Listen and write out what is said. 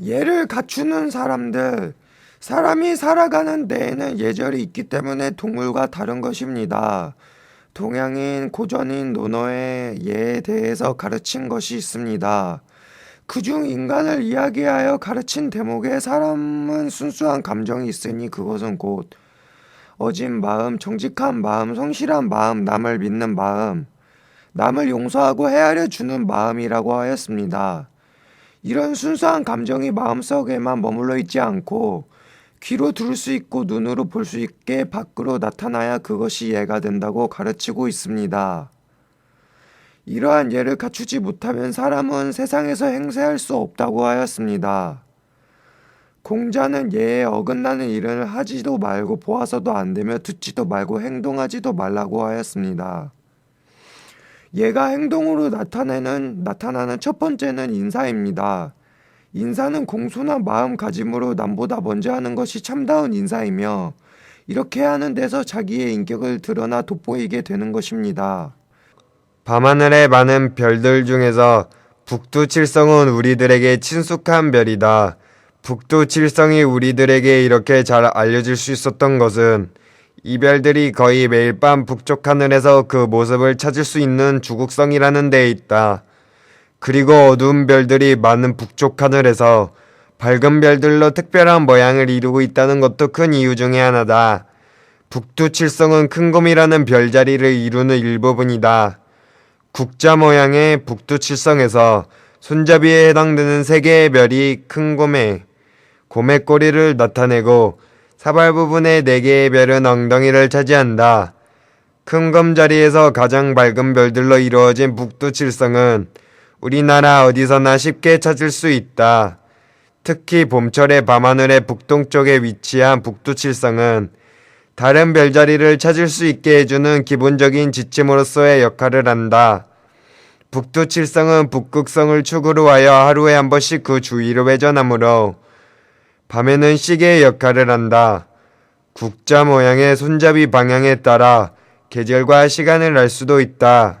예를 갖추는 사람들, 사람이 살아가는 데에는 예절이 있기 때문에 동물과 다른 것입니다. 동양인, 고전인, 논어의 예에 대해서 가르친 것이 있습니다. 그중 인간을 이야기하여 가르친 대목에 사람은 순수한 감정이 있으니 그것은 곧 어진 마음, 정직한 마음, 성실한 마음, 남을 믿는 마음, 남을 용서하고 헤아려 주는 마음이라고 하였습니다. 이런 순수한 감정이 마음속에만 머물러 있지 않고 귀로 들을 수 있고 눈으로 볼 수 있게 밖으로 나타나야 그것이 예가 된다고 가르치고 있습니다. 이러한 예를 갖추지 못하면 사람은 세상에서 행세할 수 없다고 하였습니다. 공자는 예에 어긋나는 일을 하지도 말고 보아서도 안 되며 듣지도 말고 행동하지도 말라고 하였습니다. 얘가 행동으로 나타내는 나타나는 첫 번째는 인사입니다. 인사는 공손한 마음가짐으로 남보다 먼저 하는 것이 참다운 인사이며 이렇게 하는 데서 자기의 인격을 드러나 돋보이게 되는 것입니다. 밤하늘의 많은 별들 중에서 북두칠성은 우리들에게 친숙한 별이다. 북두칠성이 우리들에게 이렇게 잘 알려질 수 있었던 것은 이 별들이 거의 매일 밤 북쪽 하늘에서 그 모습을 찾을 수 있는 주국성이라는 데에 있다. 그리고 어두운 별들이 많은 북쪽 하늘에서 밝은 별들로 특별한 모양을 이루고 있다는 것도 큰 이유 중의 하나다. 북두칠성은 큰 곰이라는 별자리를 이루는 일부분이다. 국자 모양의 북두칠성에서 손잡이에 해당되는 세 개의 별이 큰 곰의 곰의 꼬리를 나타내고 사발 부분의 네 개의 별은 엉덩이를 차지한다. 큰 검 자리에서 가장 밝은 별들로 이루어진 북두칠성은 우리나라 어디서나 쉽게 찾을 수 있다. 특히 봄철의 밤하늘의 북동쪽에 위치한 북두칠성은 다른 별자리를 찾을 수 있게 해주는 기본적인 지침으로서의 역할을 한다. 북두칠성은 북극성을 축으로 하여 하루에 한 번씩 그 주위로 회전하므로 밤에는 시계의 역할을 한다. 국자 모양의 손잡이 방향에 따라 계절과 시간을 알 수도 있다.